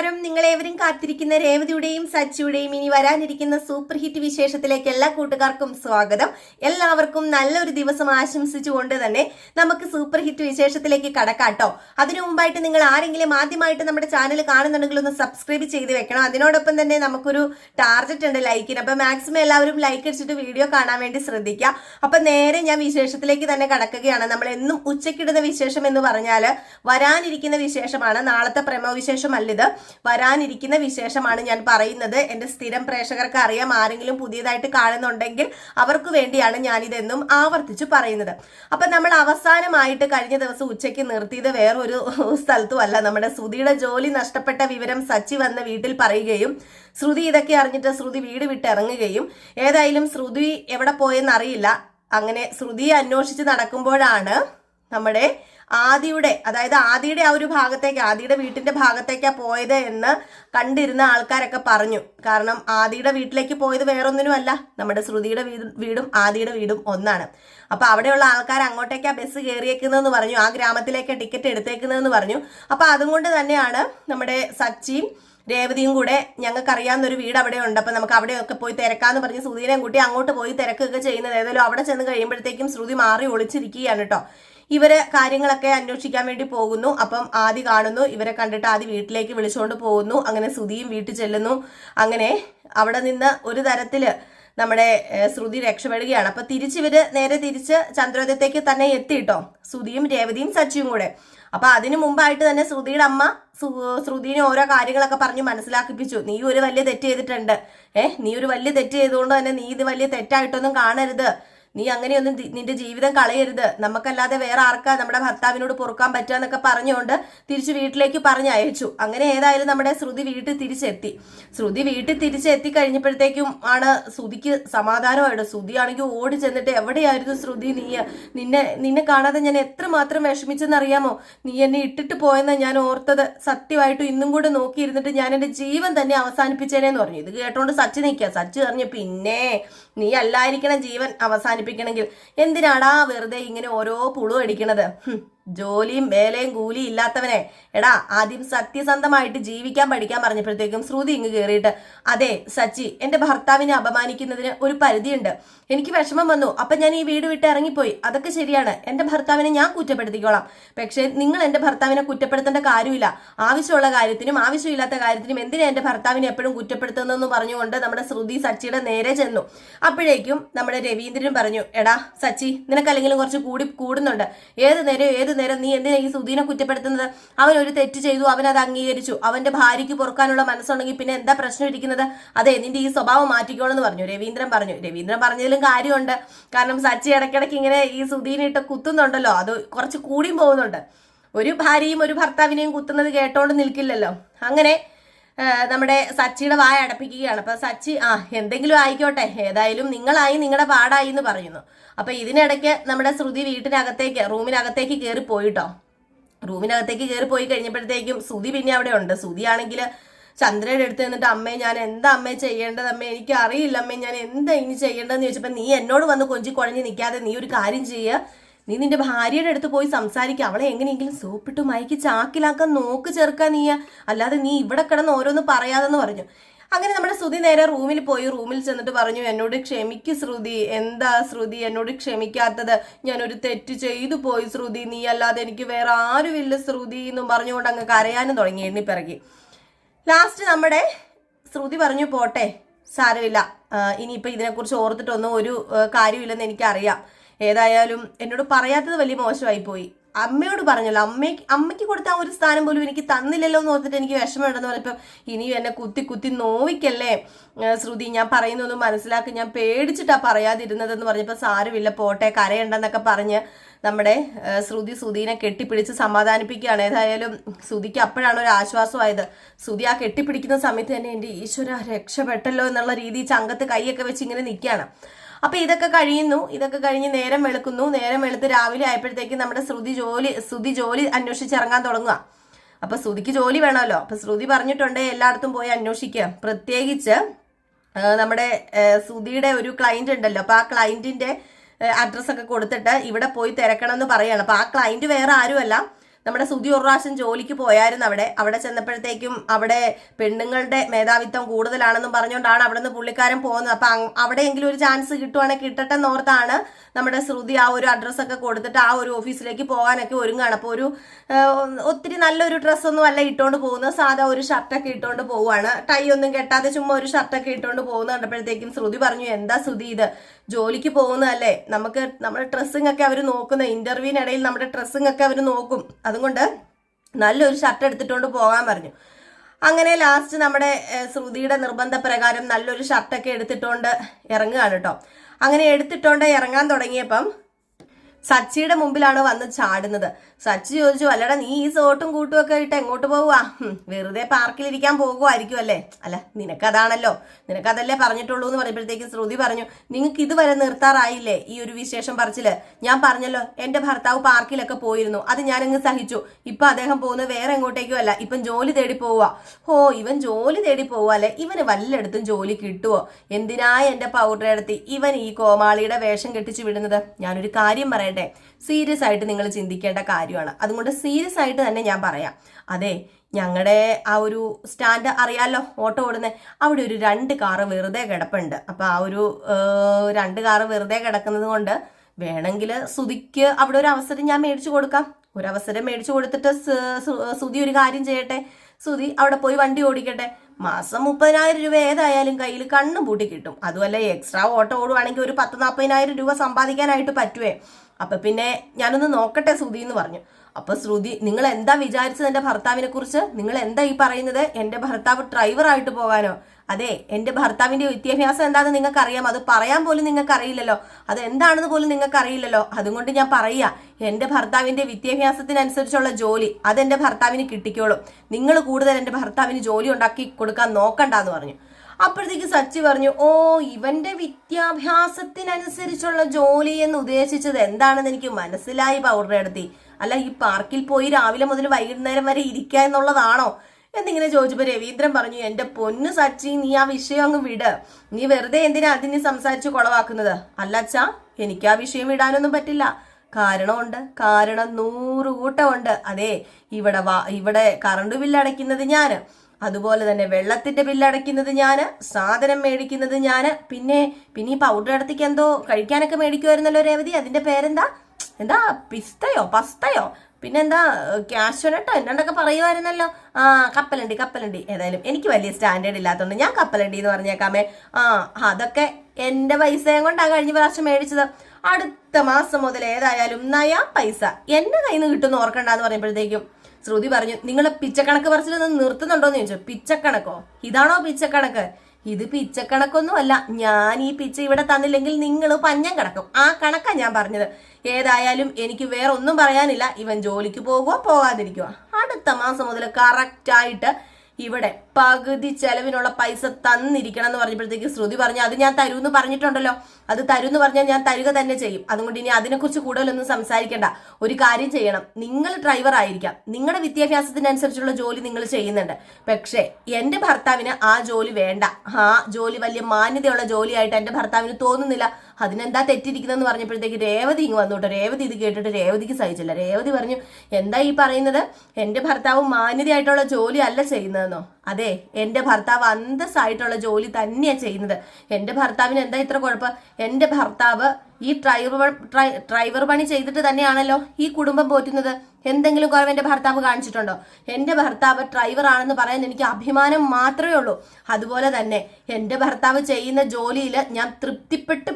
നമസ്കാരം. നിങ്ങളേവരും കാത്തിരിക്കുന്ന രേവതിയുടെയും സച്ചിയുടെയും ഇനി വരാനിരിക്കുന്ന സൂപ്പർ ഹിറ്റ് വിശേഷത്തിലേക്ക് എല്ലാ കൂട്ടുകാർക്കും സ്വാഗതം. എല്ലാവർക്കും നല്ലൊരു ദിവസം ആശംസിച്ചുകൊണ്ട് തന്നെ നമുക്ക് സൂപ്പർ ഹിറ്റ് വിശേഷത്തിലേക്ക് കടക്കാട്ടോ അതിനു മുമ്പായിട്ട് നിങ്ങൾ ആരെങ്കിലും ആദ്യമായിട്ട് നമ്മുടെ ചാനൽ കാണുന്നുണ്ടെങ്കിൽ ഒന്ന് സബ്സ്ക്രൈബ് ചെയ്ത് വെക്കണം. അതിനോടൊപ്പം തന്നെ നമുക്കൊരു ടാർഗറ്റ് ഉണ്ട് ലൈക്കിന്. അപ്പൊ മാക്സിമം എല്ലാവരും ലൈക്ക് അടിച്ചിട്ട് വീഡിയോ കാണാൻ വേണ്ടി ശ്രദ്ധിക്കുക. അപ്പൊ നേരെ ഞാൻ വിശേഷത്തിലേക്ക് തന്നെ കടക്കുകയാണ്. നമ്മൾ എന്നും ഉച്ചക്കിടുന്ന വിശേഷം എന്ന് പറഞ്ഞാൽ വരാനിരിക്കുന്ന വിശേഷമാണ്. നാളത്തെ പ്രമോ ഇത് വരാനിരിക്കുന്ന വിശേഷമാണ് ഞാൻ പറയുന്നത്. എന്റെ സ്ഥിരം പ്രേക്ഷകർക്ക് അറിയാം ആരെങ്കിലും പുതിയതായിട്ട് കാണുന്നുണ്ടെങ്കിൽ അവർക്ക് വേണ്ടിയാണ് ഞാനിതെന്നും ആവർത്തിച്ചു പറയുന്നത്. അപ്പൊ നമ്മൾ അവസാനമായിട്ട് കഴിഞ്ഞ ദിവസം ഉച്ചയ്ക്ക് നിർത്തിയത് വേറൊരു സ്ഥലത്തും അല്ല നമ്മുടെ ശ്രുതിയുടെ ജോലി നഷ്ടപ്പെട്ട വിവരം സച്ചി വന്ന വീട്ടിൽ പറയുകയും ശ്രുതി ഇതൊക്കെ അറിഞ്ഞിട്ട് ശ്രുതി വീട് വിട്ട് ഇറങ്ങുകയും ഏതായാലും ശ്രുതി എവിടെ പോയെന്ന് അറിയില്ല അങ്ങനെ ശ്രുതിയെ അന്വേഷിച്ച് നടക്കുമ്പോഴാണ് നമ്മുടെ ആദിയുടെ അതായത് ആദിയുടെ ആ ഒരു ഭാഗത്തേക്ക് ആദിയുടെ വീട്ടിന്റെ ഭാഗത്തേക്കാ പോയത് എന്ന് കണ്ടിരുന്ന ആൾക്കാരൊക്കെ പറഞ്ഞു. കാരണം ആദിയുടെ വീട്ടിലേക്ക് പോയത് വേറൊന്നിനും അല്ല നമ്മുടെ ശ്രുതിയുടെ വീടും ആദിയുടെ വീടും ഒന്നാണ്. അപ്പൊ അവിടെയുള്ള ആൾക്കാർ അങ്ങോട്ടേക്കാ ബസ് കയറിയേക്കുന്നതെന്ന് പറഞ്ഞു. ആ ഗ്രാമത്തിലേക്ക് ടിക്കറ്റ് എടുത്തേക്കുന്നതെന്ന് പറഞ്ഞു. അപ്പൊ അതുകൊണ്ട് തന്നെയാണ് നമ്മുടെ സച്ചിയും രേവതിയും കൂടെ ഞങ്ങൾക്ക് അറിയാവുന്ന ഒരു വീട് അവിടെ ഉണ്ട് അപ്പൊ നമുക്ക് അവിടെയൊക്കെ പോയി തിരക്കാന്ന് പറഞ്ഞ് ശ്രുതിനെയും കൂട്ടി അങ്ങോട്ട് പോയി തിരക്കുകയൊക്കെ ചെയ്യുന്നത്. ഏതായാലും അവിടെ ചെന്ന് കഴിയുമ്പോഴത്തേക്കും ശ്രുതി മാറി ഒളിച്ചിരിക്കുകയാണ് കേട്ടോ. ഇവർ കാര്യങ്ങളൊക്കെ അന്വേഷിക്കാൻ വേണ്ടി പോകുന്നു. അപ്പം ആദ്യ കാണുന്നു. ഇവരെ കണ്ടിട്ട് ആദ്യ വീട്ടിലേക്ക് വിളിച്ചുകൊണ്ട് പോകുന്നു. അങ്ങനെ ശ്രുതിയും വീട്ടിൽ ചെല്ലുന്നു. അങ്ങനെ അവിടെ നിന്ന് ഒരു തരത്തിൽ നമ്മുടെ ശ്രുതി രക്ഷപ്പെടുകയാണ്. അപ്പൊ തിരിച്ചിവര് നേരെ തിരിച്ച് ചന്ദ്രോദയത്തേക്ക് തന്നെ എത്തിയിട്ടോ? ശ്രുതിയും രേവതിയും സച്ചിയും കൂടെ. അപ്പൊ അതിനു മുമ്പായിട്ട് തന്നെ ശ്രുതിയുടെ അമ്മ ശ്രുതിനെ ഓരോ കാര്യങ്ങളൊക്കെ പറഞ്ഞു മനസ്സിലാക്കിപ്പിച്ചു. നീ ഒരു വലിയ തെറ്റ് ചെയ്തിട്ടുണ്ട്. ഏഹ് നീ ഒരു വലിയ തെറ്റ് ചെയ്തുകൊണ്ട് തന്നെ നീ ഇത് വലിയ തെറ്റായിട്ടൊന്നും കാണരുത്. നീ അങ്ങനെയൊന്നും നിന്റെ ജീവിതം കളയരുത്. നമുക്കല്ലാതെ വേറെ ആർക്കാ നമ്മുടെ ഭർത്താവിനോട് പൊറുക്കാൻ പറ്റുക എന്നൊക്കെ പറഞ്ഞുകൊണ്ട് തിരിച്ചു വീട്ടിലേക്ക് പറഞ്ഞയച്ചു അങ്ങനെ ഏതായാലും നമ്മുടെ ശ്രുതി വീട്ടിൽ തിരിച്ചെത്തി. ശ്രുതി വീട്ടിൽ തിരിച്ചെത്തി കഴിഞ്ഞപ്പോഴത്തേക്കും ആണ് ശ്രുതിക്ക് സമാധാനമായിട്ട് ശ്രുതി ആണെങ്കിൽ ഓടി ചെന്നിട്ട് എവിടെയായിരുന്നു ശ്രുതി നീ? നിന്നെ നിന്നെ കാണാതെ ഞാൻ എത്രമാത്രം വിഷമിച്ചെന്ന് അറിയാമോ നീ എന്നെ ഇട്ടിട്ട് പോയെന്ന് ഞാൻ ഓർത്തത്. സത്യമായിട്ട് ഇന്നും കൂടെ നോക്കിയിരുന്നിട്ട് ഞാൻ എന്റെ ജീവൻ തന്നെ അവസാനിപ്പിച്ചേനേന്ന് പറഞ്ഞു. ഇത് കേട്ടോണ്ട് സച്ചി നിൽക്കുക സച്ചി പറഞ്ഞു പിന്നെ നീ അല്ലായിരിക്കണം ജീവൻ അവസാനിപ്പിക്കണമെങ്കിൽ. എന്തിനാടാ വെറുതെ ഇങ്ങനെ ഓരോ പുളു അടിക്കണത്? ജോലിയും വേലയും കൂലിയും ഇല്ലാത്തവനെ. എടാ ആദ്യം സത്യസന്ധമായിട്ട് ജീവിക്കാൻ പഠിക്കാൻ പറഞ്ഞപ്പോഴത്തേക്കും ശ്രുതി ഇങ്ങ് കയറിയിട്ട് അതെ സച്ചി എന്റെ ഭർത്താവിനെ അപമാനിക്കുന്നതിന് ഒരു പരിധിയുണ്ട്. എനിക്ക് വിഷമം വന്നു. അപ്പൊ ഞാൻ ഈ വീട് വിട്ട് ഇറങ്ങിപ്പോയി. അതൊക്കെ ശരിയാണ്. എന്റെ ഭർത്താവിനെ ഞാൻ കുറ്റപ്പെടുത്തിക്കോളാം. പക്ഷേ നിങ്ങൾ എന്റെ ഭർത്താവിനെ കുറ്റപ്പെടുത്തേണ്ട കാര്യമില്ല. ആവശ്യമുള്ള കാര്യത്തിനും ആവശ്യമില്ലാത്ത കാര്യത്തിനും എന്തിനാ എന്റെ ഭർത്താവിനെ എപ്പോഴും കുറ്റപ്പെടുത്തുന്നതെന്ന് പറഞ്ഞുകൊണ്ട് നമ്മുടെ ശ്രുതി സച്ചിയുടെ നേരെ ചെന്നു. അപ്പോഴേക്കും നമ്മുടെ രവീന്ദ്രനും പറഞ്ഞു എടാ സച്ചി നിനക്കല്ലെങ്കിലും കുറച്ച് കൂടി കൂടുന്നുണ്ട്. ഏത് നേരം ഏത് നേരം നീ എന്തിനാ ഈ സുധീനെ കുറ്റപ്പെടുത്തുന്നത്? അവൻ ഒരു തെറ്റ് ചെയ്തു അവൻ അത് അംഗീകരിച്ചു. അവന്റെ ഭാര്യയ്ക്ക് പൊറുക്കാനുള്ള മനസ്സുണ്ടെങ്കിൽ പിന്നെ എന്താ പ്രശ്നം ഇരിക്കുന്നത്? അതെ നിന്റെ ഈ സ്വഭാവം മാറ്റിക്കോളെന്ന് പറഞ്ഞു. രവീന്ദ്രൻ പറഞ്ഞു. രവീന്ദ്രൻ പറഞ്ഞതിലും കാര്യമുണ്ട്. കാരണം സച്ചി ഇടയ്ക്കിടയ്ക്ക് ഇങ്ങനെ ഈ സുധീനെ ഇട്ട് കുത്തുന്നുണ്ടല്ലോ. അത് കുറച്ച് കൂടിയും പോകുന്നുണ്ട്. ഒരു ഭാര്യയും ഒരു ഭർത്താവിനെയും കുത്തുന്നത് കേട്ടോണ്ട് നിൽക്കില്ലല്ലോ. അങ്ങനെ നമ്മുടെ സച്ചിയുടെ വായ അടപ്പിക്കുകയാണ്. അപ്പൊ സച്ചി ആ എന്തെങ്കിലും ആയിക്കോട്ടെ. ഏതായാലും നിങ്ങളായി നിങ്ങളുടെ പാടായി എന്ന് പറയുന്നു. അപ്പൊ ഇതിനിടയ്ക്ക് നമ്മുടെ ശ്രുതി വീട്ടിനകത്തേക്ക് റൂമിനകത്തേക്ക് കയറി പോയിട്ടോ. റൂമിനകത്തേക്ക് കയറി പോയി കഴിഞ്ഞപ്പോഴത്തേക്കും ശ്രുതി പിന്നെ അവിടെ ഉണ്ട്. ശ്രുതി ആണെങ്കിൽ ചന്ദ്രയുടെ അടുത്ത് നിന്നിട്ട് അമ്മേ ഞാൻ എന്താ അമ്മേ ചെയ്യേണ്ടത്? അമ്മേ എനിക്ക് അറിയില്ല അമ്മേ ഞാൻ എന്താ ഇനി ചെയ്യേണ്ടതെന്ന് ചോദിച്ചപ്പോൾ നീ എന്നോട് വന്ന് കൊഞ്ചി കുഴഞ്ഞ് നിൽക്കാതെ നീ ഒരു കാര്യം ചെയ്യുക നീ നിന്റെ ഭാര്യയുടെ അടുത്ത് പോയി സംസാരിക്കുക അവളെ എങ്ങനെയെങ്കിലും സോപ്പിട്ട് മയക്കി ചാക്കിലാക്കാൻ നോക്ക് ചേർക്കാൻ നീയ അല്ലാതെ നീ ഇവിടെ കിടന്ന് ഓരോന്ന് പറയാതെന്ന് പറഞ്ഞു. അങ്ങനെ നമ്മുടെ ശ്രുതി നേരെ റൂമിൽ പോയി. റൂമിൽ ചെന്നിട്ട് പറഞ്ഞു എന്നോട് ക്ഷമിക്ക് ശ്രുതി. എന്താ ശ്രുതി? എന്നോട് ക്ഷമിക്കാത്തത്? ഞാനൊരു തെറ്റ് ചെയ്തു പോയി ശ്രുതി. നീ അല്ലാതെ എനിക്ക് വേറെ ആരുമില്ല ശ്രുതി എന്നും പറഞ്ഞുകൊണ്ട് അങ്ങ് കരയാനും തുടങ്ങി എണ്ണിപ്പിറകി. ലാസ്റ്റ് നമ്മുടെ ശ്രുതി പറഞ്ഞു പോട്ടെ സാരമില്ല. ഇനിയിപ്പോൾ ഇതിനെക്കുറിച്ച് ഓർത്തിട്ടൊന്നും ഒരു കാര്യമില്ലെന്ന് എനിക്കറിയാം. ഏതായാലും എന്നോട് പറയാത്തത് വലിയ മോശമായി പോയി അമ്മയോട് പറഞ്ഞല്ലോ അമ്മയ്ക്ക് അമ്മയ്ക്ക് കൊടുത്ത ആ ഒരു സ്ഥാനം പോലും എനിക്ക് തന്നില്ലല്ലോ എന്ന് ഓർത്തിട്ട് എനിക്ക് വിഷമമുണ്ടെന്ന് പറഞ്ഞപ്പം ഇനിയും എന്നെ കുത്തി കുത്തി നോവിക്കല്ലേ? ശ്രുതി ഞാൻ പറയുന്നൊന്നും മനസ്സിലാക്കി ഞാൻ പേടിച്ചിട്ടാ പറയാതിരുന്നതെന്ന് പറഞ്ഞപ്പോൾ സാരമില്ല പോട്ടെ കരയണ്ടെന്നൊക്കെ പറഞ്ഞ് നമ്മുടെ ശ്രുതി സുധീനെ കെട്ടിപ്പിടിച്ച് സമാധാനിപ്പിക്കുകയാണ്. ഏതായാലും ശ്രുതിക്ക് അപ്പോഴാണ് ഒരു ആശ്വാസമായത്. ശ്രുതി ആ കെട്ടിപ്പിടിക്കുന്ന സമയത്ത് തന്നെ എന്റെ ഈശ്വര രക്ഷപ്പെട്ടല്ലോ എന്നുള്ള രീതി ചങ്കത്ത് കൈയൊക്കെ വെച്ച് ഇങ്ങനെ നിൽക്കുകയാണ്. അപ്പൊ ഇതൊക്കെ കഴിയുന്നു ഇതൊക്കെ കഴിഞ്ഞ് നേരം വെളുക്കുന്നു. നേരം വെളുത്ത് രാവിലെ ആയപ്പോഴത്തേക്ക് നമ്മുടെ ശ്രുതി ജോലി ശ്രുതി ജോലി അന്വേഷിച്ച് ഇറങ്ങാൻ തുടങ്ങുക അപ്പൊ ശ്രുതിക്ക് ജോലി വേണമല്ലോ. അപ്പൊ ശ്രുതി പറഞ്ഞിട്ടുണ്ട് എല്ലായിടത്തും പോയി അന്വേഷിക്കുക. പ്രത്യേകിച്ച് നമ്മുടെ ശ്രുതിയുടെ ഒരു ക്ലയന്റ് ഉണ്ടല്ലോ. അപ്പൊ ആ ക്ലയന്റിന്റെ അഡ്രസ്സൊക്കെ കൊടുത്തിട്ട് ഇവിടെ പോയി തിരക്കണം എന്ന് പറയാണ്. അപ്പൊ ആ ക്ലയന്റ് വേറെ ആരുമല്ല. നമ്മുടെ സുധി ഒരു പ്രാവശ്യം ജോലിക്ക് പോയായിരുന്നു അവിടെ. അവിടെ ചെന്നപ്പോഴത്തേക്കും അവിടെ പെണ്ണുങ്ങളുടെ മേധാവിത്വം കൂടുതലാണെന്നും പറഞ്ഞുകൊണ്ടാണ് അവിടെ നിന്ന് പുള്ളിക്കാരൻ പോകുന്നത്. അപ്പൊ അവിടെയെങ്കിലും ഒരു ചാൻസ് കിട്ടുവാണെങ്കിൽ കിട്ടട്ടെ എന്നോർത്താണ് നമ്മുടെ ശ്രുതി ആ ഒരു അഡ്രസ്സൊക്കെ കൊടുത്തിട്ട് ആ ഒരു ഓഫീസിലേക്ക് പോകാനൊക്കെ ഒരുങ്ങാണ് അപ്പോൾ ഒരു ഒത്തിരി നല്ലൊരു ഡ്രസ്സൊന്നും അല്ല ഇട്ടുകൊണ്ട് പോകുന്നത്. സാധാ ഒരു ഷർട്ടൊക്കെ ഇട്ടുകൊണ്ട് പോവാണ് ടൈ ഒന്നും കെട്ടാതെ ചുമ്മാ ഒരു ഷർട്ടൊക്കെ ഇട്ടുകൊണ്ട് പോകുന്ന കണ്ടപ്പോഴത്തേക്കും ശ്രുതി പറഞ്ഞു എന്താ ശ്രുതി ഇത്? ജോലിക്ക് പോകുന്നതല്ലേ? നമുക്ക് നമ്മുടെ ഡ്രസ്സിംഗ് ഒക്കെ അവർ നോക്കുന്ന ഇന്റർവ്യൂവിനിടയിൽ നമ്മുടെ ഡ്രസ്സിംഗ് ഒക്കെ അവർ നോക്കും. അതുകൊണ്ട് നല്ലൊരു ഷർട്ട് എടുത്തിട്ടുകൊണ്ട് പോകാൻ പറഞ്ഞു. അങ്ങനെ ലാസ്റ്റ് നമ്മുടെ ശ്രുതിയുടെ നിർബന്ധപ്രകാരം നല്ലൊരു ഷർട്ടൊക്കെ എടുത്തിട്ടുകൊണ്ട് ഇറങ്ങുകയാണ് കേട്ടോ അങ്ങനെ എടുത്തിട്ടോണ്ട് ഇറങ്ങാൻ തുടങ്ങിയപ്പം സച്ചിയുടെ മുമ്പിലാണ് വന്ന് ചാടുന്നത്? സച്ചി ചോദിച്ചു അല്ലടാ നീ ഈ സോട്ടും കൂട്ടും ഒക്കെ ഇട്ട് എങ്ങോട്ട് പോവുക വെറുതെ പാർക്കിലിരിക്കാൻ പോകുമായിരിക്കും അല്ലേ? അല്ല നിനക്കതാണല്ലോ. നിനക്കതല്ലേ പറഞ്ഞിട്ടുള്ളൂ എന്ന് പറയുമ്പോഴത്തേക്ക് ശ്രുതി പറഞ്ഞു നിങ്ങൾക്ക് ഇതുവരെ നിർത്താറായില്ലേ ഈ ഒരു വിശേഷം പറച്ചിൽ? ഞാൻ പറഞ്ഞല്ലോ എന്റെ ഭർത്താവ് പാർക്കിലൊക്കെ പോയിരുന്നു. അത് ഞാനങ്ങ് സഹിച്ചു. ഇപ്പൊ അദ്ദേഹം പോകുന്നത് വേറെ എങ്ങോട്ടേക്കും അല്ല. ഇപ്പം ജോലി തേടി പോവുക ഓ ഇവൻ ജോലി തേടി പോവുക അല്ലെ? ഇവന് വല്ലയിടത്തും ജോലി കിട്ടുവോ? എന്തിനാ എന്റെ പൗഡർ എടുത്ത് ഇവൻ ഈ കോമാളിയുടെ വേഷം കെട്ടിച്ചു വിടുന്നത്? ഞാനൊരു കാര്യം പറയട്ടെ? സീരിയസ് ആയിട്ട് നിങ്ങൾ ചിന്തിക്കേണ്ട കാര്യമാണ്. അതുകൊണ്ട് സീരിയസ് ആയിട്ട് തന്നെ ഞാൻ പറയാം. അതെ ഞങ്ങളുടെ ആ ഒരു സ്റ്റാൻഡ് അറിയാലോ ഓട്ടോ ഓടുന്നത് അവിടെ ഒരു രണ്ട് കാറ് വെറുതെ കിടപ്പുണ്ട്. അപ്പൊ ആ ഒരു രണ്ട് കാറ് വെറുതെ കിടക്കുന്നത് കൊണ്ട് വേണമെങ്കിൽ സുതിക്ക് അവിടെ ഒരു അവസരം ഞാൻ മേടിച്ചു കൊടുക്കാം. ഒരു അവസരം മേടിച്ചു കൊടുത്തിട്ട് സുതി ഒരു കാര്യം ചെയ്യട്ടെ? സുതി അവിടെ പോയി വണ്ടി ഓടിക്കട്ടെ? മാസം മുപ്പതിനായിരം രൂപ ഏതായാലും കയ്യിൽ കണ്ണും പൂട്ടി കിട്ടും. അതുമല്ല എക്സ്ട്രാ ഓട്ടോ ഓടുവാണെങ്കിൽ ഒരു പത്ത് നാൽപ്പതിനായിരം രൂപ സമ്പാദിക്കാനായിട്ട് പറ്റുവേ. അപ്പൊ പിന്നെ ഞാനൊന്ന് നോക്കട്ടെ ശ്രുതി എന്ന് പറഞ്ഞു. അപ്പൊ ശ്രുതി നിങ്ങൾ എന്താ വിചാരിച്ചത് എന്റെ ഭർത്താവിനെ കുറിച്ച് നിങ്ങൾ എന്താ ഈ പറയുന്നത്? എന്റെ ഭർത്താവ് ഡ്രൈവർ ആയിട്ട് പോകാനോ? അതെ എന്റെ ഭർത്താവിന്റെ വിദ്യാഭ്യാസം എന്താണെന്ന് നിങ്ങൾക്ക് അറിയാം അത് പറയാൻ പോലും നിങ്ങൾക്ക് അറിയില്ലല്ലോ അത് എന്താണെന്ന് പോലും നിങ്ങൾക്ക് അറിയില്ലല്ലോ അതുകൊണ്ട് ഞാൻ പറയാ എന്റെ ഭർത്താവിന്റെ വിദ്യാഭ്യാസത്തിനനുസരിച്ചുള്ള ജോലി അതെന്റെ ഭർത്താവിന് കിട്ടിക്കോളും. നിങ്ങൾ കൂടുതൽ എന്റെ ഭർത്താവിന് ജോലി ഉണ്ടാക്കി കൊടുക്കാൻ നോക്കണ്ടെന്ന് പറഞ്ഞു. അപ്പോഴത്തേക്ക് സച്ചി പറഞ്ഞു ഓ ഇവന്റെ വിദ്യാഭ്യാസത്തിനനുസരിച്ചുള്ള ജോലി എന്ന് ഉദ്ദേശിച്ചത് എന്താണെന്ന് എനിക്ക് മനസ്സിലായി പൗഡർ എടുത്തി അല്ല ഈ പാർക്കിൽ പോയി രാവിലെ മുതൽ വൈകുന്നേരം വരെ ഇരിക്കുക എന്നുള്ളതാണോ? എന്നിങ്ങനെ ചോദിച്ചപ്പോ രവീന്ദ്രൻ പറഞ്ഞു എന്റെ പൊന്ന് സച്ചി നീ ആ വിഷയം അങ്ങ് വിട്. നീ വെറുതെ എന്തിനാ അതിന് സംസാരിച്ച് കുളവാക്കുന്നത്? അച്ഛാ എനിക്ക് ആ വിഷയം വിടാനൊന്നും പറ്റില്ല. കാരണമുണ്ട് കാരണം നൂറ് കൂട്ടമുണ്ട് അതെ ഇവിടെ വാ ഇവിടെ കറണ്ട് ബില്ല് അടയ്ക്കുന്നത് ഞാൻ. അതുപോലെ തന്നെ വെള്ളത്തിന്റെ ബില്ല് അടയ്ക്കുന്നത് ഞാൻ സാധനം മേടിക്കുന്നത് ഞാൻ പിന്നെ പിന്നെ ഈ പൗഡർ അടുത്തേക്ക് എന്തോ കഴിക്കാനൊക്കെ മേടിക്കുമായിരുന്നല്ലോ രേവതി അതിന്റെ പേരെന്താ? എന്താ പിസ്തയോ പസ്തയോ? പിന്നെന്താ ക്യാഷനട്ടോ എന്നാണ്ടൊക്കെ പറയുമായിരുന്നല്ലോ ആ കപ്പലണ്ടി കപ്പലണ്ടി. ഏതായാലും എനിക്ക് വലിയ സ്റ്റാൻഡേർഡ് ഇല്ലാത്തതുകൊണ്ട് ഞാൻ കപ്പലണ്ടി എന്ന് പറഞ്ഞേക്കാമേ. ആ അതൊക്കെ എന്റെ പൈസയും കൊണ്ടാണ് കഴിഞ്ഞ പ്രാവശ്യം മേടിച്ചത്. അടുത്ത മാസം മുതൽ ഏതായാലും നയാ പൈസ. എന്റെ കയ്യിൽ നിന്ന് കിട്ടുമെന്ന് ഓർക്കണ്ടെന്ന് പറയുമ്പോഴത്തേക്കും. ശ്രുതി പറഞ്ഞു നിങ്ങൾ പിച്ചക്കണക്ക് പറച്ചിൽ നിന്ന് നിർത്തുന്നുണ്ടോ എന്ന് ചോദിച്ചു. പിച്ചക്കണക്കോ? ഇതാണോ പിച്ചക്കണക്ക്? ഇത് പിച്ചക്കണക്കൊന്നും അല്ല ഞാൻ ഈ പിച്ച ഇവിടെ തന്നില്ലെങ്കിൽ നിങ്ങൾ പഞ്ഞം കിടക്കും. ആ കണക്കാ ഞാൻ പറഞ്ഞത്. ഏതായാലും എനിക്ക് വേറെ ഒന്നും പറയാനില്ല. ഇവൻ ജോലിക്ക് പോകുവോ പോകാതിരിക്കുവോ? അടുത്ത മാസം മുതൽ കറക്റ്റായിട്ട് ഇവിടെ പകുതി ചെലവിനുള്ള പൈസ തന്നിരിക്കണം എന്ന് പറഞ്ഞപ്പോഴത്തേക്ക് ശ്രുതി പറഞ്ഞു അത് ഞാൻ തരൂന്ന് പറഞ്ഞിട്ടുണ്ടല്ലോ. അത് തരൂന്ന് പറഞ്ഞാൽ ഞാൻ തരുക തന്നെ ചെയ്യും. അതുകൊണ്ട് ഇനി അതിനെക്കുറിച്ച് കൂടുതലൊന്നും സംസാരിക്കേണ്ട. ഒരു കാര്യം ചെയ്യണം. നിങ്ങൾ ഡ്രൈവർ ആയിരിക്കാം. നിങ്ങളുടെ വിദ്യാഭ്യാസത്തിനനുസരിച്ചുള്ള ജോലി നിങ്ങൾ ചെയ്യുന്നുണ്ട്. പക്ഷേ എന്റെ ഭർത്താവിന് ആ ജോലി വേണ്ട. ആ ജോലി വലിയ മാന്യതയുള്ള ജോലിയായിട്ട് എന്റെ ഭർത്താവിന് തോന്നുന്നില്ല. അതിനെന്താ തെറ്റിരിക്കുന്നതെന്ന് പറഞ്ഞപ്പോഴത്തേക്ക് രേവതി ഇങ്ങ് വന്നു രേവതി ഇത് കേട്ടിട്ട് രേവതിക്ക് സഹിച്ചില്ല. രേവതി പറഞ്ഞു എന്താ ഈ പറയുന്നത്? എന്റെ ഭർത്താവ് മാന്യതയായിട്ടുള്ള ജോലി അല്ല ചെയ്യുന്നതെന്നോ? അതെ എന്റെ ഭർത്താവ് അന്തസ്സായിട്ടുള്ള ജോലി തന്നെയാണ് ചെയ്യുന്നത്. എന്റെ ഭർത്താവിന് എന്താ ഇത്ര കുഴപ്പം? എന്റെ ഭർത്താവ് ഈ ഡ്രൈവർ ഡ്രൈവർ പണി ചെയ്തിട്ട് തന്നെയാണല്ലോ ഈ കുടുംബം പോറ്റുന്നത്. എന്തെങ്കിലും കുറവ് എന്റെ ഭർത്താവ് കാണിച്ചിട്ടുണ്ടോ? എന്റെ ഭർത്താവ് ഡ്രൈവർ ആണെന്ന് പറയാൻ എനിക്ക് അഭിമാനം മാത്രമേ ഉള്ളൂ. അതുപോലെ തന്നെ എന്റെ ഭർത്താവ് ചെയ്യുന്ന ജോലിയിൽ ഞാൻ തൃപ്തിപ്പെട്ട്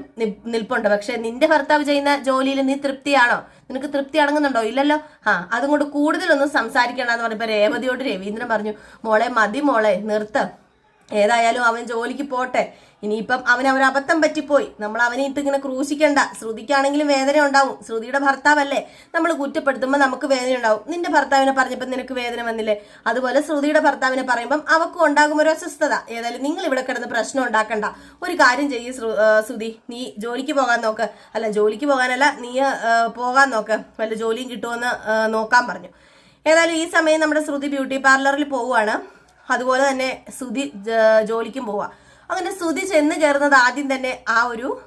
നിൽപ്പുണ്ട്. പക്ഷെ നിന്റെ ഭർത്താവ് ചെയ്യുന്ന ജോലിയിൽ നീ തൃപ്തിയാണോ? നിനക്ക് തൃപ്തി അടങ്ങുന്നുണ്ടോ ഇല്ലല്ലോ. ആ അതുകൊണ്ട് കൂടുതലൊന്നും സംസാരിക്കണമെന്ന് പറഞ്ഞപ്പോൾ രേവതിയോട് രവീന്ദ്രൻ പറഞ്ഞു മോളെ മതി മോളെ നിർത്ത്. ഏതായാലും അവൻ ജോലിക്ക് പോട്ടെ. ഇനിയിപ്പം അവൻ അവൻ അബദ്ധം പറ്റിപ്പോയി. നമ്മൾ അവനെ ഇട്ട് ഇങ്ങനെ ക്രൂശിക്കണ്ട. ശ്രുതിക്കാണെങ്കിലും വേദന ഉണ്ടാവും. ശ്രുതിയുടെ ഭർത്താവല്ലേ? നമ്മൾ കുറ്റപ്പെടുത്തുമ്പോൾ നമുക്ക് വേദന ഉണ്ടാവും. നിന്റെ ഭർത്താവിനെ പറഞ്ഞപ്പോൾ നിനക്ക് വേദന വന്നില്ലേ? അതുപോലെ ശ്രുതിയുടെ ഭർത്താവിനെ പറയുമ്പം അവക്കും ഉണ്ടാകും ഒരു അസ്വസ്ഥത. ഏതായാലും നിങ്ങൾ ഇവിടെ കിടന്ന് പ്രശ്നം ഉണ്ടാക്കണ്ട. ഒരു കാര്യം ചെയ്യ് ശ്രു- ശ്രുതി. നീ ജോലിക്ക് പോകാൻ നോക്ക്. അല്ല ജോലിക്ക് പോകാനല്ല നീ പോകാൻ നോക്ക്. വല്ല ജോലിയും കിട്ടുമെന്ന് നോക്കാൻ പറഞ്ഞു. ഏതായാലും ഈ സമയം നമ്മുടെ ശ്രുതി ബ്യൂട്ടി പാർലറിൽ പോവുകയാണ്. അതുപോലെ തന്നെ ജ- ജോലിക്കും പോവാ. അങ്ങനെ ശ്രുതി ചെന്ന് കയറുന്നത് ആദ്യം തന്നെ ആ ഒരു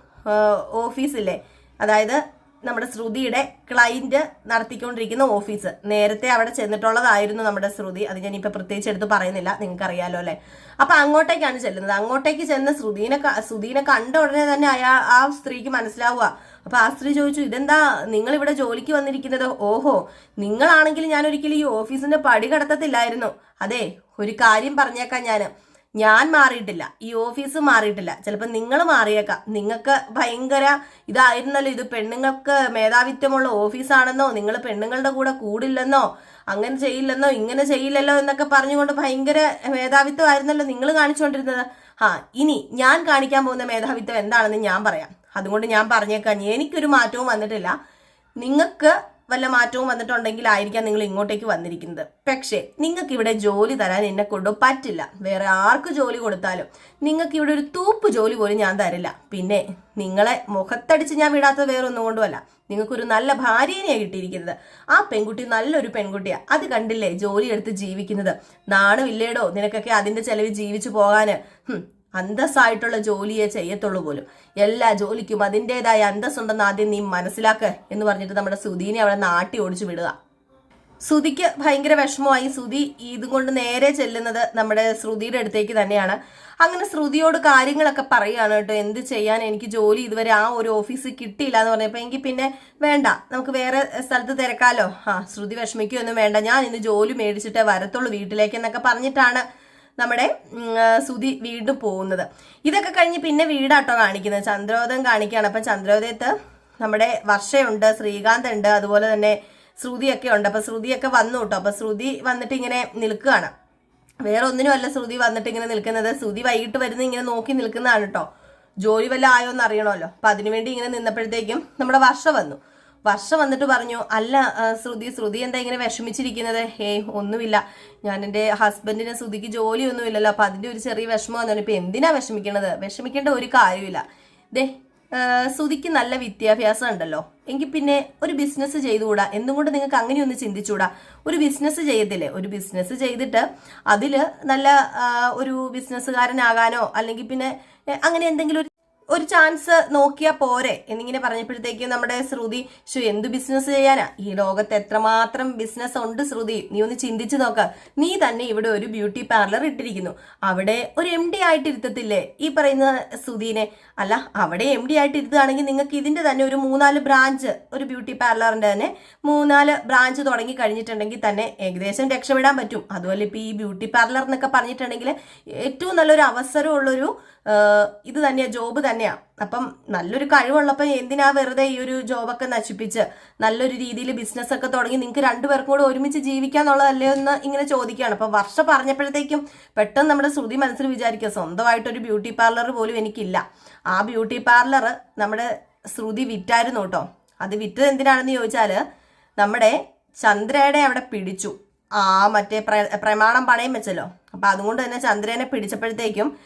ഓഫീസിലെ അതായത് നമ്മുടെ ശ്രുതിയുടെ ക്ലൈന്റ് നടത്തിക്കൊണ്ടിരിക്കുന്ന ഓഫീസ്. നേരത്തെ അവിടെ ചെന്നിട്ടുള്ളതായിരുന്നു നമ്മുടെ ശ്രുതി. അത് ഞാൻ ഇപ്പൊ പ്രത്യേകിച്ച് എടുത്ത് പറയുന്നില്ല നിങ്ങൾക്ക് അറിയാലോ അല്ലെ? അപ്പൊ അങ്ങോട്ടേക്കാണ് ചെല്ലുന്നത്. അങ്ങോട്ടേക്ക് ചെന്ന ശ്രുതിനെ ശ്രുതിനെ കണ്ട ഉടനെ തന്നെ അയാ ആ സ്ത്രീക്ക് മനസ്സിലാവുക. അപ്പൊ ആ സ്ത്രീ ചോദിച്ചു ഇതെന്താ? നിങ്ങൾ ഇവിടെ ജോലിക്ക് വന്നിരിക്കുന്നത്? ഓഹോ നിങ്ങളാണെങ്കിൽ ഞാൻ ഒരിക്കലും ഈ ഓഫീസിന്റെ പടി കടത്തത്തില്ലായിരുന്നു. അതെ ഒരു കാര്യം പറഞ്ഞേക്കാം ഞാൻ ഞാൻ മാറിയിട്ടില്ല. ഈ ഓഫീസ് മാറിയിട്ടില്ല. ചിലപ്പോൾ നിങ്ങൾ മാറിയേക്കാം. നിങ്ങൾക്ക് ഭയങ്കര ഇതായിരുന്നല്ലോ ഇത്. പെണ്ണുങ്ങൾക്ക് മേധാവിത്വമുള്ള ഓഫീസാണെന്നോ നിങ്ങൾ പെണ്ണുങ്ങളുടെ കൂടെ കൂടില്ലെന്നോ അങ്ങനെ ചെയ്യില്ലെന്നോ ഇങ്ങനെ ചെയ്യില്ലല്ലോ എന്നൊക്കെ പറഞ്ഞുകൊണ്ട് ഭയങ്കര മേധാവിത്വമായിരുന്നല്ലോ നിങ്ങൾ കാണിച്ചുകൊണ്ടിരുന്നത്. ആ ഇനി ഞാൻ കാണിക്കാൻ പോകുന്ന മേധാവിത്വം എന്താണെന്ന് ഞാൻ പറയാം. അതുകൊണ്ട് ഞാൻ പറഞ്ഞേക്കാം. എനിക്കൊരു മാറ്റവും വന്നിട്ടില്ല. നിങ്ങൾക്ക് വല്ല മാറ്റവും വന്നിട്ടുണ്ടെങ്കിലായിരിക്കാം നിങ്ങൾ ഇങ്ങോട്ടേക്ക് വന്നിരിക്കുന്നത്. പക്ഷേ നിങ്ങൾക്ക് ഇവിടെ ജോലി തരാൻ എന്നെ കൊണ്ട് പറ്റില്ല. വേറെ ആർക്ക് ജോലി കൊടുത്താലും നിങ്ങൾക്ക് ഇവിടെ ഒരു തൂപ്പ് ജോലി പോലും ഞാൻ തരില്ല. പിന്നെ നിങ്ങളെ മുഖത്തടിച്ച് ഞാൻ വിടാത്ത വേറെ ഒന്നും കൊണ്ടുമല്ല. നിങ്ങൾക്കൊരു നല്ല ഭാര്യനെയാണ് കിട്ടിയിരിക്കുന്നത്. ആ പെൺകുട്ടി നല്ലൊരു പെൺകുട്ടിയാണ് അത് കണ്ടില്ലേ? ജോലി എടുത്ത് ജീവിക്കുന്നത്. നാണമില്ലേടോ? നിനക്കൊക്കെ അതിന്റെ ചെലവ് ജീവിച്ചു പോകാന്. അന്തസ്സായിട്ടുള്ള ജോലിയെ ചെയ്യത്തുള്ളൂ പോലും. എല്ലാ ജോലിക്കും അതിന്റെതായ അന്തസ്സുണ്ടെന്ന് ആദ്യം നീ മനസ്സിലാക്ക് എന്ന് പറഞ്ഞിട്ട് നമ്മുടെ സുധീനെ അവിടെ നാട്ടി ഓടിച്ചു വിടുക. സുധിക്ക് ഭയങ്കര വിഷമമായി. സുധി ഇതും കൊണ്ട് നേരെ ചെല്ലുന്നത് നമ്മുടെ ശ്രുതിയുടെ അടുത്തേക്ക് തന്നെയാണ്. അങ്ങനെ ശ്രുതിയോട് കാര്യങ്ങളൊക്കെ പറയുകയാണ് കേട്ടോ. എന്ത് ചെയ്യാൻ എനിക്ക് ജോലി ഇതുവരെ ആ ഒരു ഓഫീസിൽ കിട്ടിയില്ല എന്ന് പറഞ്ഞപ്പോൾ എനിക്ക് പിന്നെ വേണ്ട നമുക്ക് വേറെ സ്ഥലത്ത് തിരക്കാലോ. ആ ശ്രുതി വിഷമിക്കുകയൊന്നും വേണ്ട. ഞാൻ ഇന്ന് ജോലി മേടിച്ചിട്ടേ വരത്തുള്ളൂ വീട്ടിലേക്ക് എന്നൊക്കെ പറഞ്ഞിട്ടാണ് നമ്മുടെ സുതി വീണ്ടും പോകുന്നത്. ഇതൊക്കെ കഴിഞ്ഞ് പിന്നെ വീടാട്ടോ കാണിക്കുന്നത്. ചന്ദ്രോദയം കാണിക്കുകയാണ്. അപ്പം ചന്ദ്രോദയത്ത് നമ്മുടെ വർഷയുണ്ട് ശ്രീകാന്ത് ഉണ്ട് അതുപോലെ തന്നെ ശ്രുതിയൊക്കെ ഉണ്ട്. അപ്പൊ ശ്രുതിയൊക്കെ വന്നു കേട്ടോ. അപ്പൊ ശ്രുതി വന്നിട്ട് ഇങ്ങനെ നിൽക്കുകയാണ്. വേറെ ഒന്നിനും അല്ല ശ്രുതി വന്നിട്ട് ഇങ്ങനെ നിൽക്കുന്നത്. ശ്രുതി വൈകിട്ട് വരുന്ന ഇങ്ങനെ നോക്കി നിൽക്കുന്നതാണ് കേട്ടോ. ജോലി വല്ല ആയോ എന്ന് അറിയണമല്ലോ. അപ്പൊ അതിനുവേണ്ടി ഇങ്ങനെ നിന്നപ്പോഴത്തേക്കും നമ്മുടെ വർഷ വന്നു. വർഷ വന്നിട്ട് പറഞ്ഞു അല്ല ശ്രുതി ശ്രുതി എന്താ ഇങ്ങനെ വിഷമിച്ചിരിക്കുന്നത്? ഏയ് ഒന്നുമില്ല. ഞാൻ എന്റെ ഹസ്ബൻഡിന് ശ്രുതിക്ക് ജോലിയൊന്നുമില്ലല്ലോ. അപ്പം അതിന്റെ ഒരു ചെറിയ വിഷമം വന്നു. ഇപ്പം എന്തിനാ വിഷമിക്കണത്? വിഷമിക്കേണ്ട ഒരു കാര്യമില്ല ദേ ശ്രുതിക്ക് നല്ല വിദ്യാഭ്യാസം ഉണ്ടല്ലോ. എങ്കിൽ പിന്നെ ഒരു ബിസിനസ് ചെയ്തുകൂടാ? എന്തുകൊണ്ട് നിങ്ങൾക്ക് അങ്ങനെ ഒന്ന് ചിന്തിച്ചുകൂടാ? ഒരു ബിസിനസ് ചെയ്യത്തില്ലേ? ഒരു ബിസിനസ് ചെയ്തിട്ട് അതിൽ നല്ല ഒരു ബിസിനസ്സുകാരനാകാനോ അല്ലെങ്കിൽ പിന്നെ അങ്ങനെ എന്തെങ്കിലും ഒരു ഒരു ചാൻസ് നോക്കിയാ പോരെ. എന്നിങ്ങനെ പറഞ്ഞപ്പോഴത്തേക്കും നമ്മുടെ ശ്രുതി ഷു എന്ത് ബിസിനസ് ചെയ്യാനാ? ഈ ലോകത്ത് എത്രമാത്രം ബിസിനസ് ഉണ്ട് ശ്രുതി? നീ ഒന്ന് ചിന്തിച്ചു നോക്ക. നീ തന്നെ ഇവിടെ ഒരു ബ്യൂട്ടി പാർലർ ഇട്ടിരിക്കുന്നു. അവിടെ ഒരു എം ഡി ആയിട്ട് ഇരുത്തത്തില്ലേ ഈ പറയുന്ന ശ്രുതിനെ. അല്ല അവിടെ എം ഡി ആയിട്ട് ഇരുത്തുകയാണെങ്കിൽ നിങ്ങൾക്ക് ഇതിന്റെ തന്നെ ഒരു മൂന്നാൽ ബ്രാഞ്ച് ഒരു ബ്യൂട്ടി പാർലറിന്റെ തന്നെ മൂന്നാൽ ബ്രാഞ്ച് തുടങ്ങി കഴിഞ്ഞിട്ടുണ്ടെങ്കിൽ തന്നെ ഏകദേശം രക്ഷപ്പെടാൻ പറ്റും. അതുപോലെ ഇപ്പൊ ഈ ബ്യൂട്ടി പാർലർ എന്നൊക്കെ പറഞ്ഞിട്ടുണ്ടെങ്കിൽ ഏറ്റവും നല്ലൊരു അവസരമുള്ളൊരു ഇത് തന്നെയാ ജോബ് തന്നെയാ. അപ്പം നല്ലൊരു കഴിവുള്ളപ്പോൾ എന്തിനാ വെറുതെ ഈ ഒരു ജോബൊക്കെ നശിപ്പിച്ച് നല്ലൊരു രീതിയിൽ ബിസിനസ് ഒക്കെ തുടങ്ങി നിങ്ങൾക്ക് രണ്ടുപേർക്കും കൂടെ ഒരുമിച്ച് ജീവിക്കാന്നുള്ളതല്ലേ എന്ന് ഇങ്ങനെ ചോദിക്കുകയാണ് അപ്പം വർഷ പറഞ്ഞപ്പോഴത്തേക്കും പെട്ടെന്ന് നമ്മുടെ ശ്രുതി മനസ്സിൽ വിചാരിക്കുക സ്വന്തമായിട്ടൊരു ബ്യൂട്ടി പാർലർ പോലും എനിക്കില്ല. ആ ബ്യൂട്ടി പാർലർ നമ്മുടെ ശ്രുതി വിറ്റായിരുന്നു കേട്ടോ. അത് വിറ്റത് എന്തിനാണെന്ന് ചോദിച്ചാൽ നമ്മുടെ ചന്ദ്രയുടെ അവിടെ പിടിച്ചു. ആ മറ്റേ പ്ര- പ്രമാണം പണയം വെച്ചല്ലോ. അപ്പം അതുകൊണ്ട് തന്നെ ചന്ദ്രനെ പിടിച്ചപ്പോഴത്തേക്കും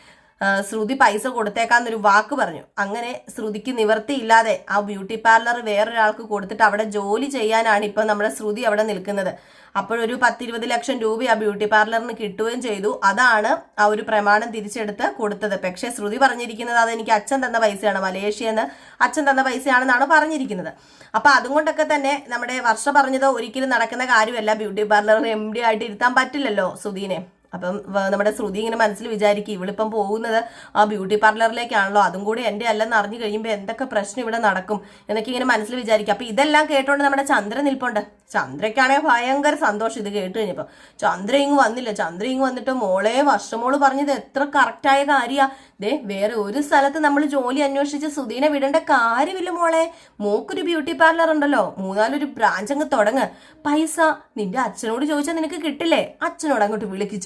ശ്രുതി പൈസ കൊടുത്തേക്കാന്നൊരു വാക്ക് പറഞ്ഞു. അങ്ങനെ ശ്രുതിക്ക് നിവർത്തിയില്ലാതെ ആ ബ്യൂട്ടി പാർലർ വേറൊരാൾക്ക് കൊടുത്തിട്ട് അവിടെ ജോലി ചെയ്യാനാണ് ഇപ്പൊ നമ്മുടെ ശ്രുതി അവിടെ നിൽക്കുന്നത്. അപ്പോഴൊരു പത്തിരുപത് ലക്ഷം രൂപ ആ ബ്യൂട്ടി പാർലറിന് കിട്ടുകയും ചെയ്തു. അതാണ് ആ ഒരു പ്രമാണം തിരിച്ചെടുത്ത് കൊടുത്തത്. പക്ഷേ ശ്രുതി പറഞ്ഞിരിക്കുന്നത് അത് എനിക്ക് അച്ഛൻ തന്ന പൈസയാണ് മലേഷ്യന്ന് അച്ഛൻ തന്ന പൈസയാണെന്നാണ് പറഞ്ഞിരിക്കുന്നത്. അപ്പൊ അതുകൊണ്ടൊക്കെ തന്നെ നമ്മുടെ വർഷ പറഞ്ഞത് ഒരിക്കലും നടക്കുന്ന കാര്യമല്ല. ബ്യൂട്ടി പാർലറിന് എം ഡി ആയിട്ട് ഇരുത്താൻ പറ്റില്ലല്ലോ ശ്രുതിനെ. അപ്പം നമ്മുടെ ശ്രുതി ഇങ്ങനെ മനസ്സിൽ വിചാരിക്കും ഇവളിപ്പം പോകുന്നത് ആ ബ്യൂട്ടി പാർലറിലേക്കാണല്ലോ. അതും കൂടി എന്റെ അല്ലെന്ന് അറിഞ്ഞു കഴിയുമ്പോൾ എന്തൊക്കെ പ്രശ്നം ഇവിടെ നടക്കും? എന്നൊക്കെ ഇങ്ങനെ മനസ്സിൽ വിചാരിക്കും. അപ്പം ഇതെല്ലാം കേട്ടോണ്ട് നമ്മുടെ ചന്ദ്ര നിൽപ്പുണ്ട്. ചന്ദ്രയ്ക്കാണെങ്കിൽ ഭയങ്കര സന്തോഷം ഇത് കേട്ട് കഴിഞ്ഞപ്പോൾ ചന്ദ്ര ഇങ്ങ് വന്നില്ല. ചന്ദ്ര ഇങ്ങ് വന്നിട്ട് മോളെ വർഷമോൾ പറഞ്ഞത് എത്ര കറക്റ്റായ കാര്യാ. ദേ വേറെ ഒരു സ്ഥലത്ത് നമ്മൾ ജോലി അന്വേഷിച്ച് സുധീനെ വിടേണ്ട കാര്യമില്ല മോളെ. മോക്കൊരു ബ്യൂട്ടി പാർലർ ഉണ്ടല്ലോ. മൂന്നാലൊരു ബ്രാഞ്ച് അങ്ങ് തുടങ്ങ്. പൈസ നിന്റെ അച്ഛനോട് ചോദിച്ചാൽ നിനക്ക് കിട്ടില്ലേ? അച്ഛനോട് അങ്ങോട്ട് വിളിക്ക്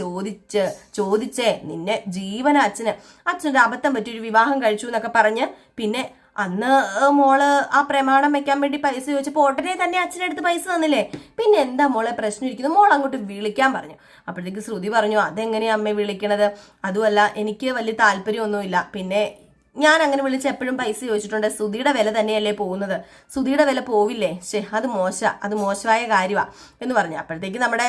ചോദിച്ചേ നിന്നെ ജീവന അച്ഛന്. അച്ഛനൊരു അബദ്ധം പറ്റി ഒരു വിവാഹം കഴിച്ചു എന്നൊക്കെ പറഞ്ഞ് പിന്നെ അന്ന് മോൾ ആ പ്രമാണം വെക്കാൻ വേണ്ടി പൈസ ചോദിച്ചപ്പോൾ ഉടനെ തന്നെ അച്ഛനടുത്ത് പൈസ തന്നില്ലേ? പിന്നെ എന്താ മോളെ പ്രശ്നം ഇരിക്കുന്നു? മോൾ അങ്ങോട്ട് വിളിക്കാൻ പറഞ്ഞു. അപ്പോഴത്തേക്ക് ശ്രുതി പറഞ്ഞു അതെങ്ങനെയാ അമ്മ വിളിക്കണത്? അതുമല്ല എനിക്ക് വലിയ താല്പര്യമൊന്നുമില്ല. പിന്നെ ഞാൻ അങ്ങനെ വിളിച്ച് എപ്പോഴും പൈസ ചോദിച്ചിട്ടുണ്ട്. സുധിയുടെ വില തന്നെയല്ലേ പോകുന്നത്? സുധിയുടെ വില പോവില്ലേ? ശേ അത് മോശ അത് മോശമായ കാര്യമാണ് എന്ന് പറഞ്ഞു. അപ്പോഴത്തേക്ക് നമ്മുടെ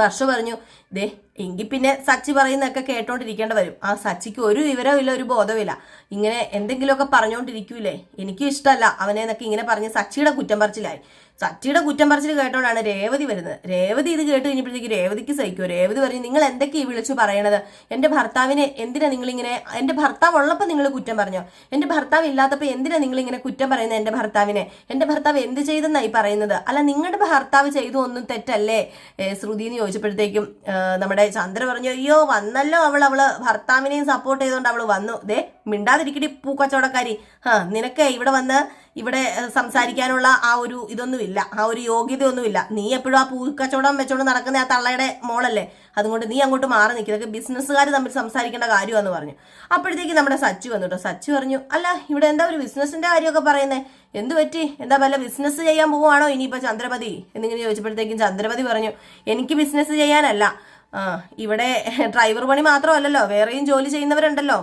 വർഷ പറഞ്ഞു ദേ എങ്കിൽ പിന്നെ സച്ചി പറയുന്നൊക്കെ കേട്ടോണ്ടിരിക്കേണ്ട വരും. ആ സച്ചിക്ക് ഒരു വിവരമില്ല ഒരു ബോധമില്ല ഇങ്ങനെ എന്തെങ്കിലുമൊക്കെ പറഞ്ഞുകൊണ്ടിരിക്കൂലേ എനിക്കും ഇഷ്ടമല്ല അവനെ എന്നൊക്കെ ഇങ്ങനെ പറഞ്ഞ് സച്ചിയുടെ കുറ്റം പറച്ചിലായി. സച്ചിയുടെ കുറ്റം പറച്ചിൽ കേട്ടോണ്ടാണ് രേവതി വരുന്നത്. രേവതി ഇത് കേട്ട് കഴിഞ്ഞപ്പോഴത്തേക്ക് രേവതിക്ക് സഹിക്കുമോ രേവതി പറഞ്ഞു നിങ്ങൾ എന്തൊക്കെയാണ് വിളിച്ചു പറയണത്? എന്റെ ഭർത്താവിനെ എന്തിനാ നിങ്ങളിങ്ങനെ എന്റെ ഭർത്താവ് ഉള്ളപ്പോൾ നിങ്ങൾ കുറ്റം പറഞ്ഞോ? എന്റെ ഭർത്താവ് ഇല്ലാത്തപ്പോൾ എന്തിനാ നിങ്ങൾ ഇങ്ങനെ കുറ്റം പറയുന്നത് എന്റെ ഭർത്താവിനെ? എന്റെ ഭർത്താവ് എന്ത് ചെയ്തെന്നായി പറയുന്നത്? അല്ല നിങ്ങളുടെ ഭർത്താവ് ചെയ്തു ഒന്നും തെറ്റല്ലേ? ശ്രുതി എന്ന് ചോദിച്ചപ്പോഴത്തേക്കും നമ്മുടെ ചന്ദ്ര പറഞ്ഞു അയ്യോ വന്നല്ലോ അവൾ അവൾ ഭർത്താവിനെയും സപ്പോർട്ട് ചെയ്തുകൊണ്ട് അവൾ വന്നു. ദേ മിണ്ടാതിരിക്കടി പൂക്കച്ചവടക്കാരി. ആ നിനക്ക് ഇവിടെ വന്ന് ഇവിടെ സംസാരിക്കാനുള്ള ആ ഒരു ഇതൊന്നുമില്ല. ആ ഒരു യോഗ്യതയൊന്നുമില്ല. നീ എപ്പോഴും ആ പൂക്കച്ചവടം വെച്ചോണ്ട് നടക്കുന്ന ആ തള്ളയുടെ മോളല്ലേ? അതുകൊണ്ട് നീ അങ്ങോട്ട് മാറി നിൽക്കുക ഇതൊക്കെ ബിസിനസ്സുകാർ തമ്മിൽ സംസാരിക്കേണ്ട കാര്യമാന്ന് പറഞ്ഞു. അപ്പോഴത്തേക്ക് നമ്മുടെ സച്ചു വന്നു കേട്ടോ സച്ചു പറഞ്ഞു അല്ല ഇവിടെ എന്താ ഒരു ബിസിനസ്സിന്റെ കാര്യമൊക്കെ പറയുന്നത് എന്ത് പറ്റി? എന്താ പല ബിസിനസ് ചെയ്യാൻ പോവുകയാണോ ഇനിയിപ്പോ ചന്ദ്രപതി? എന്നിങ്ങനെ ചോദിച്ചപ്പോഴത്തേക്കും ചന്ദ്രപതി പറഞ്ഞു എനിക്ക് ബിസിനസ് ചെയ്യാനല്ല. ആ ഇവിടെ ഡ്രൈവർ പണി മാത്രമല്ലല്ലോ വേറെയും ജോലി ചെയ്യുന്നവരുണ്ടല്ലോ.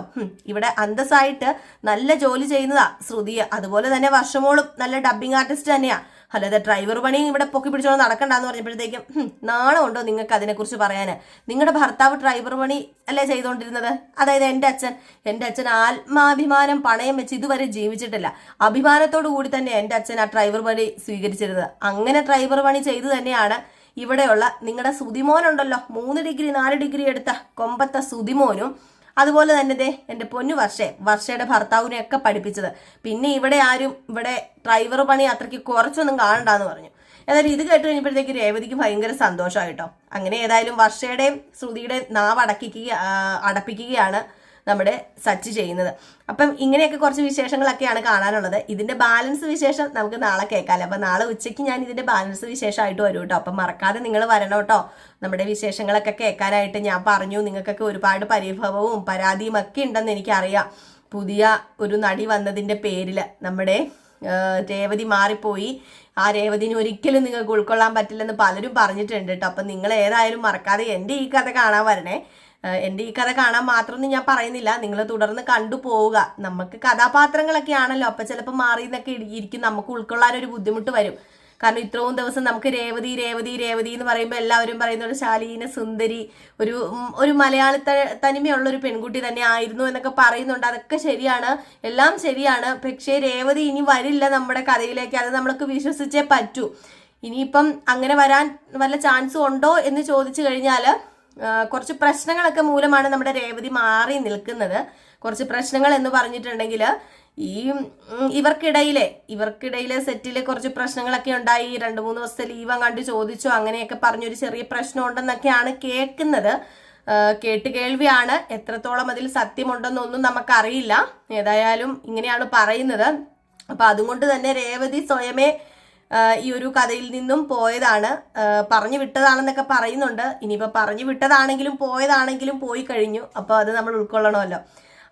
ഇവിടെ അന്തസ്സായിട്ട് നല്ല ജോലി ചെയ്യുന്നതാ ശ്രുതി. അതുപോലെ തന്നെ വർഷമോളും നല്ല ഡബ്ബിംഗ് ആർട്ടിസ്റ്റ് തന്നെയാ. അല്ലാതെ ഡ്രൈവർ പണി ഇവിടെ പൊക്കി പിടിച്ചോണ്ട് നടക്കണ്ടെന്ന് പറഞ്ഞപ്പോഴത്തേക്കും നാളെ ഉണ്ടോ നിങ്ങൾക്ക് അതിനെക്കുറിച്ച് പറയാന്? നിങ്ങളുടെ ഭർത്താവ് ഡ്രൈവർ പണി അല്ലേ ചെയ്തുകൊണ്ടിരുന്നത് അതായത് എന്റെ അച്ഛൻ. എന്റെ അച്ഛൻ ആത്മാഭിമാനം പണയം വെച്ച് ഇതുവരെ ജീവിച്ചിട്ടില്ല. അഭിമാനത്തോടു കൂടി തന്നെ എന്റെ അച്ഛൻ ആ ഡ്രൈവർ പണി സ്വീകരിച്ചിരുന്നത്. അങ്ങനെ ഡ്രൈവർ പണി ചെയ്തു തന്നെയാണ് ഇവിടെയുള്ള നിങ്ങളുടെ സുതിമോനുണ്ടല്ലോ മൂന്ന് ഡിഗ്രി നാല് ഡിഗ്രി എടുത്ത കൊമ്പത്തെ സുതിമോനും അതുപോലെ തന്നെ ദേ എന്റെ പൊന്നു വർഷേ വർഷയുടെ ഭർത്താവിനെയൊക്കെ പഠിപ്പിച്ചത്. പിന്നെ ഇവിടെ ആരും ഇവിടെ ഡ്രൈവർ പണി അത്രയ്ക്ക് കുറച്ചൊന്നും കാണണ്ടെന്ന് പറഞ്ഞു. ഏതായാലും ഇത് കേട്ട് കഴിഞ്ഞപ്പോഴത്തേക്ക് രേവതിക്ക് ഭയങ്കര സന്തോഷമായിട്ടോ അങ്ങനെ ഏതായാലും വർഷയുടെയും ശ്രുതിയുടെയും നാവ് അടക്കിക്കുക അടപ്പിക്കുകയാണ് നമ്മുടെ സച്ച് ചെയ്യുന്നത്. അപ്പം ഇങ്ങനെയൊക്കെ കുറച്ച് വിശേഷങ്ങളൊക്കെയാണ് കാണാനുള്ളത്. ഇതിന്റെ ബാലൻസ് വിശേഷം നമുക്ക് നാളെ കേൾക്കാമല്ലോ അപ്പം നാളെ ഉച്ചയ്ക്ക് ഞാൻ ഇതിന്റെ ബാലൻസ് വിശേഷമായിട്ട് വരും കേട്ടോ അപ്പം മറക്കാതെ നിങ്ങൾ വരണം കേട്ടോ നമ്മുടെ വിശേഷങ്ങളൊക്കെ കേൾക്കാനായിട്ട് ഞാൻ പറഞ്ഞു. നിങ്ങൾക്കൊക്കെ ഒരുപാട് പരിഭവവും പരാതിയും ഒക്കെ ഉണ്ടെന്ന് എനിക്കറിയാം. പുതിയ ഒരു നടി വന്നതിന്റെ പേരിൽ നമ്മുടെ രേവതി മാറിപ്പോയി. ആ രേവതിനെ ഒരിക്കലും നിങ്ങൾക്ക് ഉൾക്കൊള്ളാൻ പറ്റില്ലെന്ന് പലരും പറഞ്ഞിട്ടുണ്ട് കേട്ടോ അപ്പം നിങ്ങൾ ഏതായാലും മറക്കാതെ എന്റെ ഈ കഥ കാണാൻ വരണേ. എന്റെ ഈ കഥ കാണാൻ മാത്രമൊന്നും ഞാൻ പറയുന്നില്ല. നിങ്ങൾ തുടർന്ന് കണ്ടു പോവുക. നമുക്ക് കഥാപാത്രങ്ങളൊക്കെ ആണല്ലോ. അപ്പം ചിലപ്പോൾ മാറി എന്നൊക്കെ ഇരിക്കും. നമുക്ക് ഉൾക്കൊള്ളാൻ ഒരു ബുദ്ധിമുട്ട് വരും. കാരണം ഇത്രയും ദിവസം നമുക്ക് രേവതി രേവതി രേവതി എന്ന് പറയുമ്പോൾ എല്ലാവരും പറയുന്ന ഒരു ശാലീന സുന്ദരി ഒരു ഒരു മലയാള തനിമയുള്ള ഒരു പെൺകുട്ടി തന്നെ ആയിരുന്നു എന്നൊക്കെ പറയുന്നുണ്ട്. അതൊക്കെ ശരിയാണ്. എല്ലാം ശരിയാണ്. പക്ഷേ രേവതി ഇനി വരില്ല നമ്മുടെ കഥയിലേക്ക്. അത് നമ്മൾക്ക് വിശ്വസിച്ചേ പറ്റൂ. ഇനിയിപ്പം അങ്ങനെ വരാൻ വല്ല ചാൻസും ഉണ്ടോ എന്ന് ചോദിച്ചു കഴിഞ്ഞാൽ കുറച്ച് പ്രശ്നങ്ങളൊക്കെ മൂലമാണ് നമ്മുടെ രേവതി മാറി നിൽക്കുന്നത്. കുറച്ച് പ്രശ്നങ്ങൾ എന്ന് പറഞ്ഞിട്ടുണ്ടെങ്കിൽ ഈ ഇവർക്കിടയിലെ ഇവർക്കിടയിലെ സെറ്റിലെ കുറച്ച് പ്രശ്നങ്ങളൊക്കെ ഉണ്ടായി. രണ്ട് മൂന്ന് ദിവസത്തെ ലീവ് അങ്ങാണ്ട് ചോദിച്ചു അങ്ങനെയൊക്കെ പറഞ്ഞൊരു ചെറിയ പ്രശ്നം ഉണ്ടെന്നൊക്കെയാണ് കേൾക്കുന്നത് കേട്ട് കേൾവിയാണ്. എത്രത്തോളം അതിൽ സത്യമുണ്ടെന്നൊന്നും നമുക്കറിയില്ല. ഏതായാലും ഇങ്ങനെയാണ് പറയുന്നത്. അപ്പൊ അതുകൊണ്ട് തന്നെ രേവതി സ്വയമേ ഈ ഒരു കഥയിൽ നിന്നും പോയതാണ്. പറഞ്ഞു വിട്ടതാണെന്നൊക്കെ പറയുന്നുണ്ട്. ഇനിയിപ്പോൾ പറഞ്ഞു വിട്ടതാണെങ്കിലും പോയതാണെങ്കിലും പോയി കഴിഞ്ഞു. അപ്പോൾ അത് നമ്മൾ ഉൾക്കൊള്ളണമല്ലോ.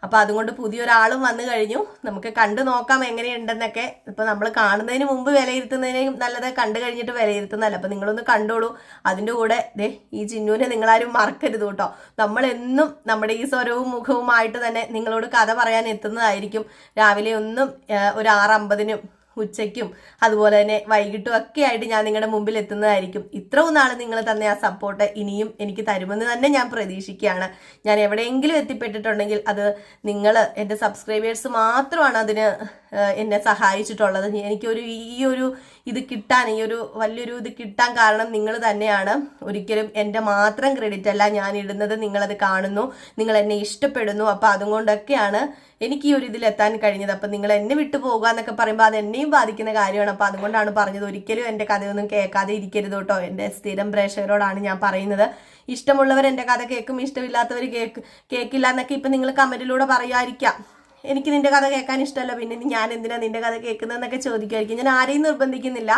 അപ്പോൾ അതുകൊണ്ട് പുതിയൊരാളും വന്നു കഴിഞ്ഞു. നമുക്ക് കണ്ടു നോക്കാം എങ്ങനെയുണ്ടെന്നൊക്കെ. ഇപ്പോൾ നമ്മൾ കാണുന്നതിന് മുമ്പ് വിലയിരുത്തുന്നതിനും നല്ലത് കണ്ടു കഴിഞ്ഞിട്ട് വിലയിരുത്തുന്നതല്ല. അപ്പോൾ നിങ്ങളൊന്ന് കണ്ടോളൂ. അതിന്റെ കൂടെ ദേ ഈ ചിന്നുവിനെ നിങ്ങളാരും മറക്കരുത് കേട്ടോ. നമ്മളെന്നും നമ്മുടെ ഈ സ്വരവും മുഖവുമായിട്ട് തന്നെ നിങ്ങളോട് കഥ പറയാൻ എത്തുന്നതായിരിക്കും. രാവിലെ ഒന്നും ഒരു ആറ് അമ്പതിനും ഉച്ചയ്ക്കും അതുപോലെ തന്നെ വൈകിട്ടും ഒക്കെ ആയിട്ട് ഞാൻ നിങ്ങളുടെ മുമ്പിൽ എത്തുന്നതായിരിക്കും. ഇത്രയും നാൾ നിങ്ങൾ തന്ന ആ സപ്പോർട്ട് ഇനിയും എനിക്ക് തരുമെന്ന് തന്നെ ഞാൻ പ്രതീക്ഷിക്കുകയാണ്. ഞാൻ എവിടെയെങ്കിലും എത്തിപ്പെട്ടിട്ടുണ്ടെങ്കിൽ അത് നിങ്ങൾ എന്റെ സബ്സ്ക്രൈബേഴ്സ് മാത്രമാണ് അതിന് എന്നെ സഹായിച്ചിട്ടുള്ളത്. എനിക്കൊരു ഈ ഒരു ഇത് കിട്ടാൻ ഈ ഒരു വലിയൊരു ഇത് കിട്ടാൻ കാരണം നിങ്ങൾ തന്നെയാണ്. ഒരിക്കലും എന്റെ മാത്രം ക്രെഡിറ്റ് അല്ല ഞാൻ ഇടുന്നത്. നിങ്ങളത് കാണുന്നു. നിങ്ങൾ എന്നെ ഇഷ്ടപ്പെടുന്നു. അപ്പോൾ അതുകൊണ്ടൊക്കെയാണ് എനിക്ക് ഈ ഒരു ഇതിലെത്താൻ കഴിഞ്ഞത്. അപ്പം നിങ്ങൾ എന്നെ വിട്ടു പോകുക എന്നൊക്കെ പറയുമ്പോൾ അത് എന്നെയും ബാധിക്കുന്ന കാര്യമാണ്. അപ്പം അതുകൊണ്ടാണ് പറഞ്ഞത് ഒരിക്കലും എന്റെ കഥയൊന്നും കേൾക്കാതെ ഇരിക്കരുത് കേട്ടോ. എന്റെ സ്ഥിരം പ്രേക്ഷകരോടാണ് ഞാൻ പറയുന്നത്. ഇഷ്ടമുള്ളവർ എന്റെ കഥ കേൾക്കും ഇഷ്ടമില്ലാത്തവർ കേക്ക് കേൾക്കില്ല എന്നൊക്കെ ഇപ്പം നിങ്ങൾ കമന്റിലൂടെ പറയുമായിരിക്കാം എനിക്ക് നിന്റെ കഥ കേൾക്കാൻ ഇഷ്ടമല്ല പിന്നെ ഞാൻ എന്തിനാ നിന്റെ കഥ കേൾക്കുന്നതെന്നൊക്കെ ചോദിക്കുമായിരിക്കും ഞാൻ ആരെയും നിർബന്ധിക്കുന്നില്ല.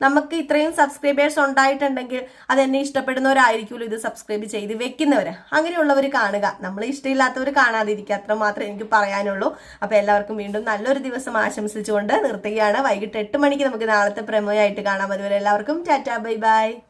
നമുക്ക് ഇത്രയും സബ്സ്ക്രൈബേഴ്സ് ഉണ്ടായിട്ടുണ്ടെങ്കിൽ അത് എന്നെ ഇഷ്ടപ്പെടുന്നവരായിരിക്കുമല്ലോ ഇത് സബ്സ്ക്രൈബ് ചെയ്ത് വെക്കുന്നവർ അങ്ങനെയുള്ളവർ കാണുക. നമ്മൾ ഇഷ്ടമില്ലാത്തവർ കാണാതിരിക്കുക. അത്ര മാത്രമേ എനിക്ക് പറയാനുള്ളൂ. അപ്പോൾ എല്ലാവർക്കും വീണ്ടും നല്ലൊരു ദിവസം ആശംസിച്ചുകൊണ്ട് നിർത്തുകയാണ്. വൈകിട്ട് എട്ട് മണിക്ക് നമുക്ക് നാളത്തെ പ്രമോയായിട്ട് കാണാം. അതുവരെ എല്ലാവർക്കും ടാറ്റാ ബൈ ബൈ.